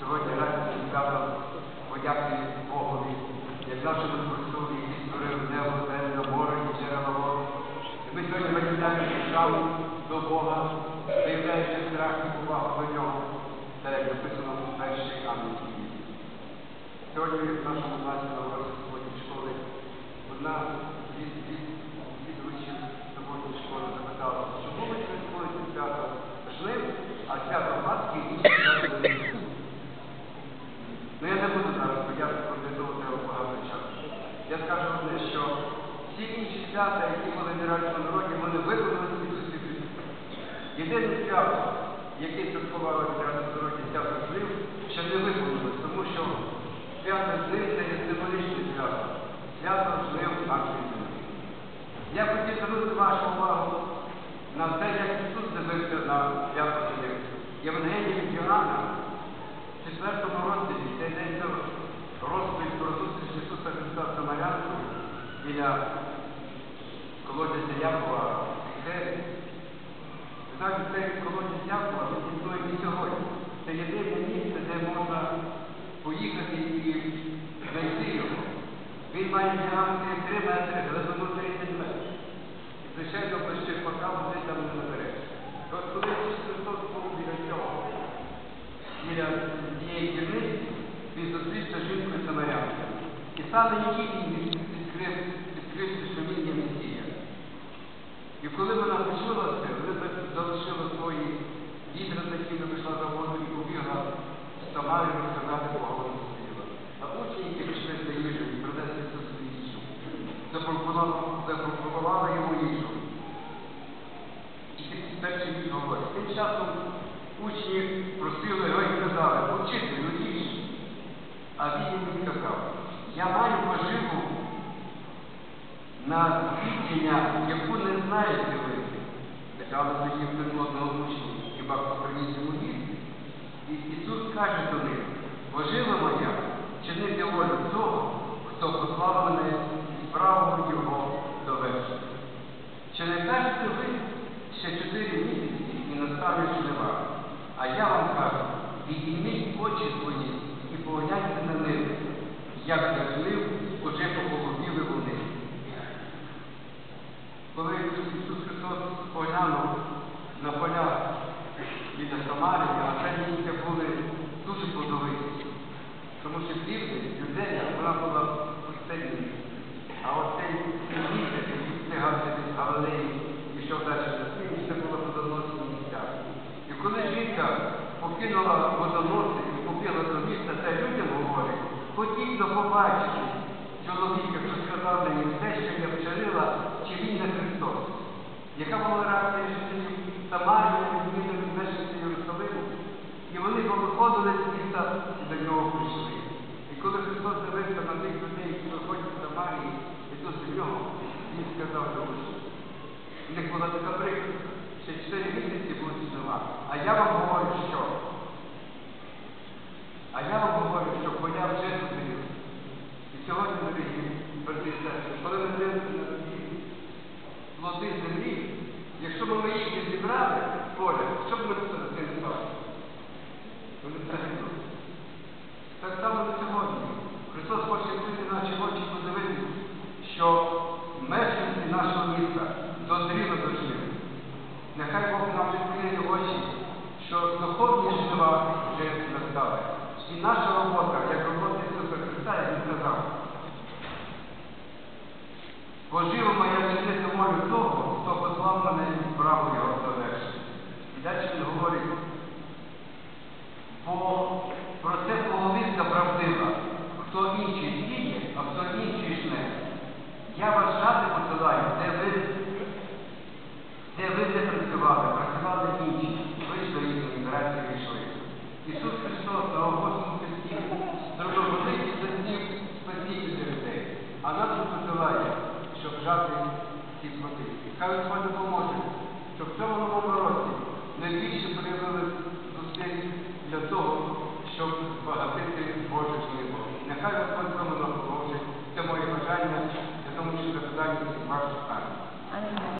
сьогодні радісним святом подяки Богові, як нашому Творцю, який створив небо, землю, море і джерела воду. І ми сьогодні виявляємо шану до Бога, виявляючи страх і повагу до нього, так як написано у першій Англії. Сьогодні в нашому класі на суботньої школи одна із учнів суботньої школи запитала, чому ви святкуєте свято? Жнив, а свято Пасхи і свято Великдень? Ну я не буду зараз пояснювати, для того треба багато часу. Я скажу одне, що всі інші свята, які були в народі, вони виконали свій дослідження. Єдине свято, яке святкували в народі, свято жнив, ще не виконалось, тому що свято жнив це є символічне свято. Свято нашої землі. Я хотів звернути вашу увагу на те, як Ісус дивився на свято жнив. Євангелія від Йоанна, в четвертому розділі, цей день це розповідь про зустріч Ісуса Христа з Самарянкою біля колодязя Якова. Ви знаєте, цей колодязь Якова, існує і сьогодні. Це єдине місце, де можна поїхати і знайти його. Він має діаметр 3 метри, глибину 30 метрів. І звичайно, без черпака води там не набереш. Коли Христос був біля цього, біля цієї кірниці, він зустрівся жінкою Самарянкою. І саме її він відкрив, відкрився, що він є Месія. І коли вона почула це, вона залишила свої за якими вийшла за воду і побігла в Самарію розказати погоду Співа. А учні, які пішли за їжу і принесли Ісусу їжу, запропонували, йому їжу. І перший він говорить. Тим часом учні просили його і казали, учителю їж. А він їм сказав, я маю поживу на свідчення, яку не знаєте ви. Але тоді один одного хіба приніс йому їсти. І Ісус каже до них, пожива моя, чинити волю того, хто послав мене і справу його довершити. Чи не кажете ви ще чотири місяці і настане жнива? А я вам кажу, підійміть очі свої і погляньте на них, як для Коли Ісус Христос поглянув на поля біля Самарії, а це місця були дуже плодовиті. Тому що південь, Юдея, вона була пустельною. А оцей місяць, який встигався від Галилеї, пішов далі до Сині, це було водоносні місця. І коли жінка покинула водоноси і побігла до міста, це людям говорить, ходіть до побачити чоловіка, що сказав мені все, що я вчинила, чи він не Христос. Яка була реакція жителів Самарії, змінили мешканці Єрусалиму? І вони повиходили з міста і до нього прийшли. І коли Христос дивився на тих людей, які виходять з Самарії, і до нього, він сказав до учнів. У них була така прикладка, ще чотири місяці будуть жива. А я вам говорю, що? А я вам говорю, що поля вже зустріли. І сьогодні, дорогі і коли ми дивимося на плоди землі, якщо б ми їх не зібрали в поле, що б ми це не стали? Вони загинули. Так само на сьогодні. Христос хоче відкрити наші очі і подивитися, що мешканці нашого міста дозріли до жнив. Нехай Бог нам відкриє очі, що духовні жнива вже настали. І наша робота, як робота Ісуса Христа, як він сказав, пожива моя чинити волю того, хто послав мене і справу його завершити. І далі він говорить, бо щоб жати ці плоди. Хай Господь допоможе, щоб в цьому новому році найбільше проявили зусиль для того, щоб збагатити.